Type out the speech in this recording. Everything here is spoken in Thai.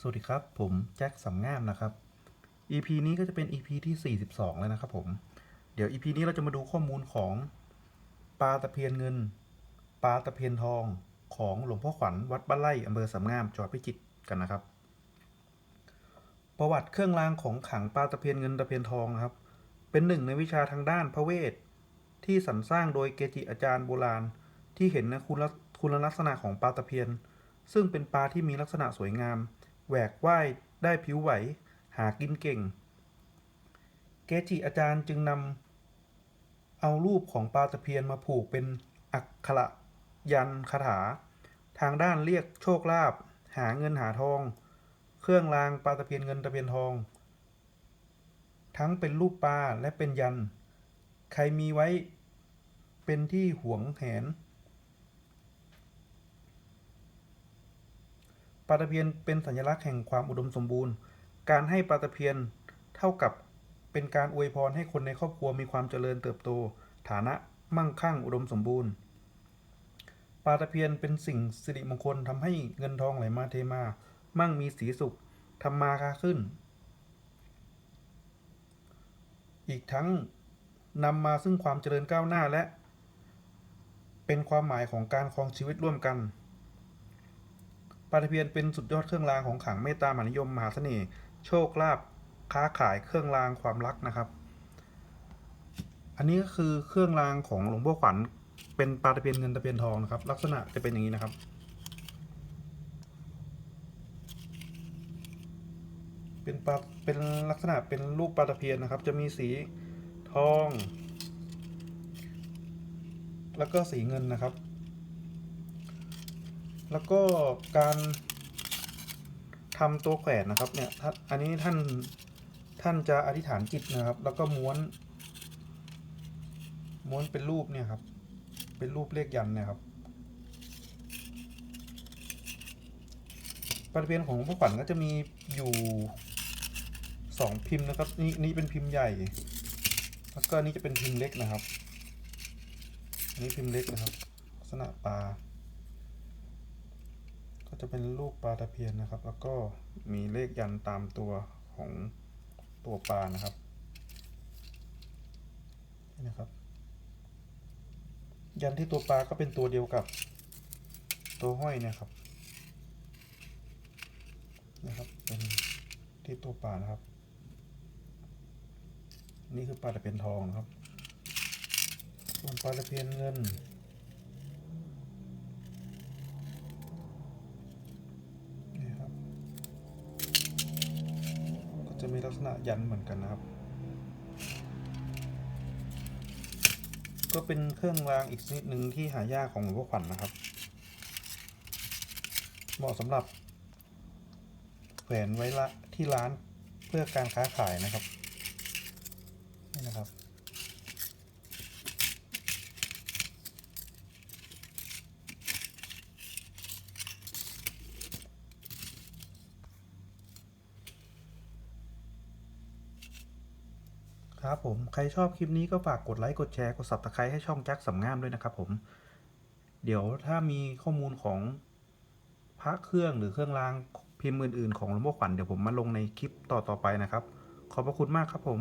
สวัสดีครับ ผมแจ็คสำงามนะครับ EP นี้ก็จะเป็น EP ที่ 42 แล้วนะครับผม เดี๋ยว EP นี้เราจะมาดูข้อมูลของปลาตะเพียนเงิน ปลาตะเพียนทองของหลวงพ่อขวัญวัดบ้านไร่อำเภอสำงามจังหวัดพิจิตรกันนะครับ ประวัติเครื่องรางของขังปลาตะเพียนเงินตะเพียนทองนะครับ เป็นหนึ่งในวิชาทางด้านพระเวท ที่สรรสร้างโดยเกจิอาจารย์โบราณ ที่เห็นนะคุณลักษณะของปลาตะเพียน ซึ่งเป็นปลาที่มีลักษณะสวยงาม แหวกว่ายได้ผิวไหว หากินเก่ง เกจิอาจารย์จึงนำเอารูปของปลาตะเพียนมาผูกเป็นอักขระยันคาถา ทางด้านเรียกโชคลาภหาเงินหาทอง เครื่องรางปลาตะเพียนเงินตะเพียนทอง ทั้งเป็นรูปปลาและเป็นยัน ใครมีไว้เป็นที่หวงแหน ปลาตะเพียนเป็นสัญลักษณ์แห่งความอุดมสมบูรณ์ การให้ปลาตะเพียนเท่ากับเป็นการอวยพรให้คนในครอบครัวมีความเจริญเติบโต ฐานะมั่งคั่งอุดมสมบูรณ์ ปลาตะเพียนเป็นสิ่งสิริมงคลทำให้เงินทองไหลมาเทมา มั่งมีสีสุขทำมาค้าขึ้น อีกทั้งนำมาซึ่งความเจริญก้าวหน้าและ เป็นความหมายของการครองชีวิตร่วมกัน ลาตะเพียนเป็นสุดยอดเครื่องรางของขลังเมตตามหานิยมมหาเสน่ห์โชคลาภค้าขายเครื่องรางความรักนะครับ อันนี้ก็คือเครื่องรางของหลวงพ่อขวัญเป็นปลาตะเพียนเงินตะเพียนทองนะครับ ลักษณะจะเป็นอย่างนี้นะครับ เป็นปลาเป็นลักษณะเป็นรูปปลาตะเพียนนะครับ จะมีสีทอง แล้วก็สีเงินนะครับ แล้วก็การทำตัวแขวนนะครับเนี่ยอันนี้ท่านท่านจะอธิษฐานจิตนะครับ แล้วก็ม้วน ม้วนเป็นรูปเนี่ยครับ เป็นรูปเลขยันเนี่ยครับปฏิเพียนของพวกขวัญก็จะมีอยู่สองพิมพ์นะครับ นี่นี่เป็นพิมพ์ใหญ่ แล้วก็นี่จะเป็นพิมพ์เล็กนะครับอันนี้พิมพ์เล็กนะครับ ลักษณะปลา ก็จะเป็นรูปปลาตะเพียนนะครับ แล้วก็มีเลขยันตามตัวของตัวปลานะครับนี่นะครับ ยันที่ตัวปลาก็เป็นตัวเดียวกับตัวห้อยนะครับนะครับเป็นที่ตัวปลานะครับ นี่คือปลาตะเพียนทองนะครับ ส่วนปลาตะเพียนเงิน จะมีลักษณะยันเหมือนกันนะครับ ก็เป็นเครื่องรางอีกชนิดหนึ่งที่หายากของหลวงพ่อขวัญนะครับ เหมาะสำหรับแขวนไว้ละที่ร้านเพื่อการค้าขายนะครับนี่นะครับ ครับผม ใครชอบคลิปนี้ก็ฝากกดไลค์ กดแชร์ กด subscribe ให้ช่องแจ็คสำงามด้วยนะครับผม เดี๋ยวถ้ามีข้อมูลของพระเครื่องหรือเครื่องรางพิมพ์อื่นๆของหลวงพ่อขวัญเดี๋ยวผมมาลงในคลิปต่อๆไปนะครับ ขอบพระคุณมากครับผม